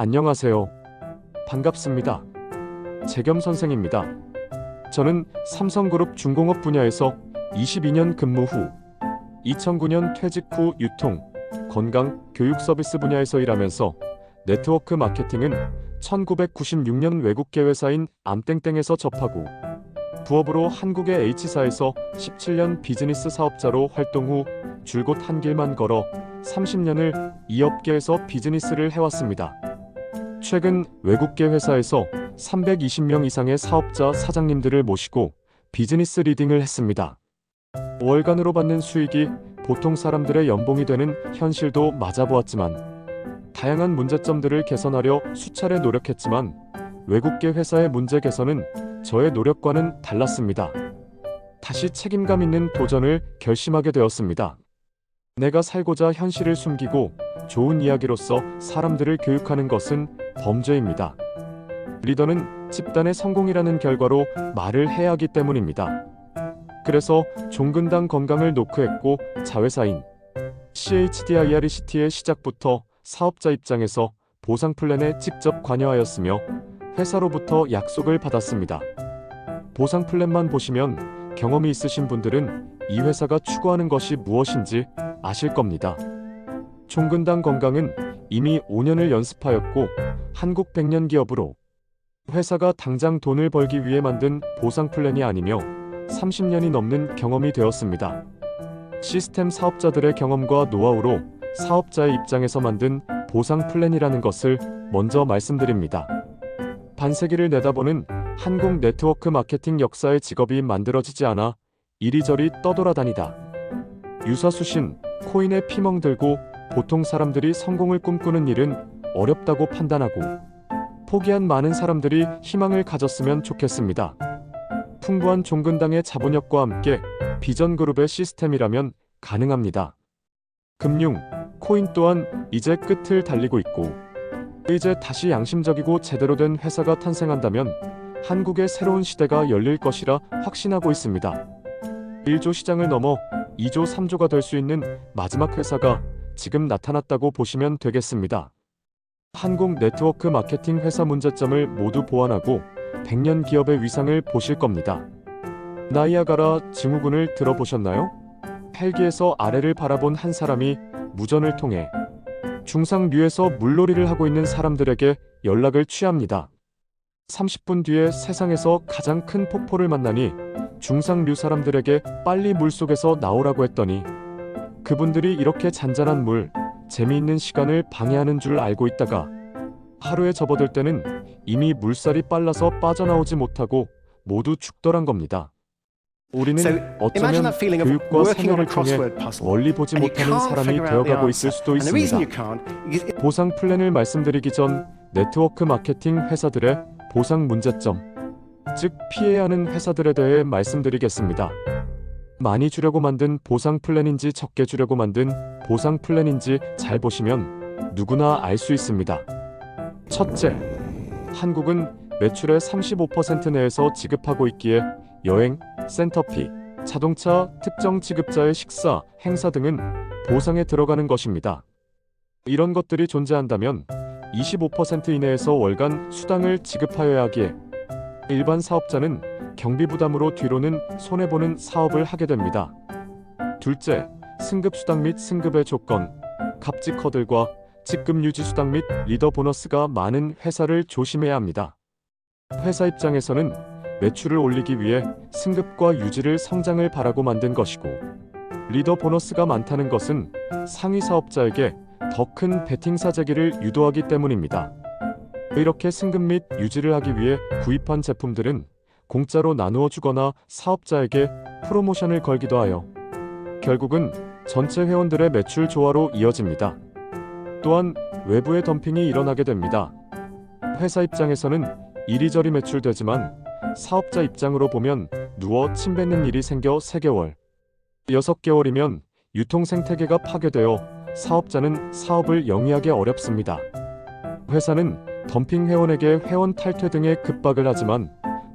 안녕하세요. 반갑습니다. 재겸 선생입니다. 저는 삼성그룹 중공업 분야에서 22년 근무 후 2009년 퇴직 후 유통, 건강, 교육 서비스 분야에서 일하면서 네트워크 마케팅은 1996년 외국계 회사인 암땡땡에서 접하고 부업으로 한국의 H사에서 17년 비즈니스 사업자로 활동 후 줄곧 한 길만 걸어 30년을 이 업계에서 비즈니스를 해왔습니다. 최근 외국계 회사에서 320명 이상의 사업자 사장님들을 모시고 비즈니스 리딩을 했습니다. 월간으로 받는 수익이 보통 사람들의 연봉이 되는 현실도 맞아보았지만 다양한 문제점들을 개선하려 수차례 노력했지만 외국계 회사의 문제 개선은 저의 노력과는 달랐습니다. 다시 책임감 있는 도전을 결심하게 되었습니다. 내가 살고자 현실을 숨기고 좋은 이야기로서 사람들을 교육하는 것은 범죄입니다. 리더는 집단의 성공이라는 결과로 말을 해야 하기 때문입니다. 그래서 종근당 건강을 노크했고 자회사인 CHDIRECT의 시작부터 사업자 입장에서 보상 플랜에 직접 관여하였으며 회사로부터 약속을 받았습니다. 보상 플랜만 보시면 경험이 있으신 분들은 이 회사가 추구하는 것이 무엇인지 아실 겁니다. 종근당 건강은 이미 5년을 연습하였고 한국 백년 기업으로 회사가 당장 돈을 벌기 위해 만든 보상 플랜이 아니며 30년이 넘는 경험이 되었습니다. 시스템 사업자들의 경험과 노하우로 사업자의 입장에서 만든 보상 플랜이라는 것을 먼저 말씀드립니다. 반세기를 내다보는 한국 네트워크 마케팅 역사의 직업이 만들어지지 않아 이리저리 떠돌아다니다. 유사수신, 코인에 피멍 들고 보통 사람들이 성공을 꿈꾸는 일은 어렵다고 판단하고 포기한 많은 사람들이 희망을 가졌으면 좋겠습니다. 풍부한 종근당의 자본력과 함께 비전그룹의 시스템이라면 가능합니다. 금융, 코인 또한 이제 끝을 달리고 있고 이제 다시 양심적이고 제대로 된 회사가 탄생한다면 한국의 새로운 시대가 열릴 것이라 확신하고 있습니다. 1조 시장을 넘어 2조 3조가 될 수 있는 마지막 회사가 지금 나타났다고 보시면 되겠습니다. 한국 네트워크 마케팅 회사 문제점을 모두 보완하고 100년 기업의 위상을 보실 겁니다. 나이아가라 증후군을 들어보셨나요? 헬기에서 아래를 바라본 한 사람이 무전을 통해 중상류에서 물놀이를 하고 있는 사람들에게 연락을 취합니다. 30분 뒤에 세상에서 가장 큰 폭포를 만나니 중상류 사람들에게 빨리 물속에서 나오라고 했더니 그분들이 이렇게 잔잔한 물, 재미있는 시간을 방해하는 줄 알고 있다가 하루에 접어들 때는 이미 물살이 빨라서 빠져나오지 못하고 모두 죽더란 겁니다. 우리는 어쩌면 교육과 a 통해. 멀리 보지 못하는 사람이 되어가고. 있을 수도 있습니다. 보상 플랜을 말씀드리기 전 네트워크 마케팅 회사들의 보상 문제점, 즉 피해야 하는 회사들에 대해 말씀드리겠습니다. 많이 주려고 만든 보상 플랜인지 적게 주려고 만든 보상 플랜인지 잘 보시면 누구나 알 수 있습니다. 첫째, 한국은 매출의 35% 내에서 지급하고 있기에 여행, 센터피, 자동차, 특정 지급자의 식사, 행사 등은 보상에 들어가는 것입니다. 이런 것들이 존재한다면 25% 이내에서 월간 수당을 지급하여야 하기에 일반 사업자는 경비 부담으로 뒤로는 손해보는 사업을 하게 됩니다. 둘째, 승급 수당 및 승급의 조건, 갑직 허들과 직급 유지 수당 및 리더 보너스가 많은 회사를 조심해야 합니다. 회사 입장에서는 매출을 올리기 위해 승급과 유지를 성장을 바라고 만든 것이고 리더 보너스가 많다는 것은 상위 사업자에게 더 큰 베팅 사재기를 유도하기 때문입니다. 이렇게 승급 및 유지를 하기 위해 구입한 제품들은 공짜로 나누어 주거나 사업자에게 프로모션을 걸기도 하여 결국은 전체 회원들의 매출 조화로 이어집니다. 또한 외부의 덤핑이 일어나게 됩니다. 회사 입장에서는 이리저리 매출되지만 사업자 입장으로 보면 누워 침 뱉는 일이 생겨 3개월, 6개월이면 유통 생태계가 파괴되어 사업자는 사업을 영위하기 어렵습니다. 회사는 덤핑 회원에게 회원 탈퇴 등의 급박을 하지만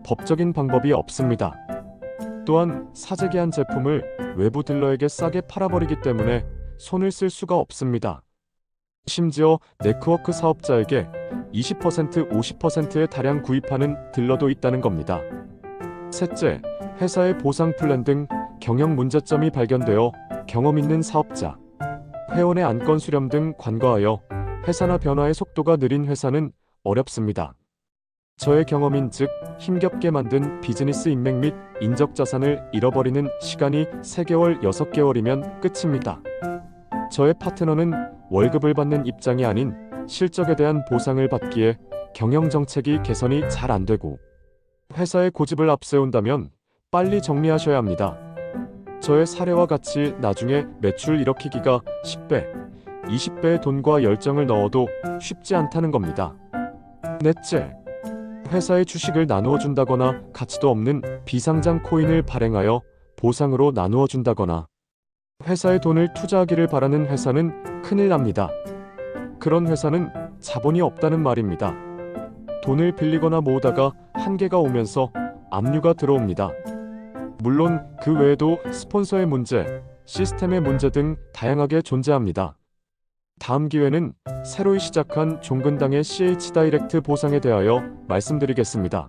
법적인 방법이 없습니다. 또한 사재기한 제품을 외부 딜러에게 싸게 팔아버리기 때문에 손을 쓸 수가 없습니다. 심지어 네트워크 사업자에게 20% 50%에 달량 구입하는 딜러도 있다는 겁니다. 셋째, 회사의 보상 플랜 등 경영 문제점이 발견되어 경험 있는 사업자, 회원의 안건 수렴 등 관과하여 회사나 변화의 속도가 느린 회사는 어렵습니다. 저의 경험인 즉 힘겹게 만든 비즈니스 인맥 및 인적 자산을 잃어버리는 시간이 3개월, 6개월이면 끝입니다. 저의 파트너는 월급을 받는 입장이 아닌 실적에 대한 보상을 받기에 경영 정책이 개선이 잘 안 되고 회사의 고집을 앞세운다면 빨리 정리하셔야 합니다. 저의 사례와 같이 나중에 매출 일으키기가 10배, 20배의 돈과 열정을 넣어도 쉽지 않다는 겁니다. 넷째, 회사의 주식을 나누어 준다거나 가치도 없는 비상장 코인을 발행하여 보상으로 나누어 준다거나 회사의 돈을 투자하기를 바라는 회사는 큰일 납니다. 그런 회사는 자본이 없다는 말입니다. 돈을 빌리거나 모으다가 한계가 오면서 압류가 들어옵니다. 물론 그 외에도 스폰서의 문제, 시스템의 문제 등 다양하게 존재합니다. 다음 기회는 새로이 시작한 종근당의 CH 다이렉트 보상에 대하여 말씀드리겠습니다.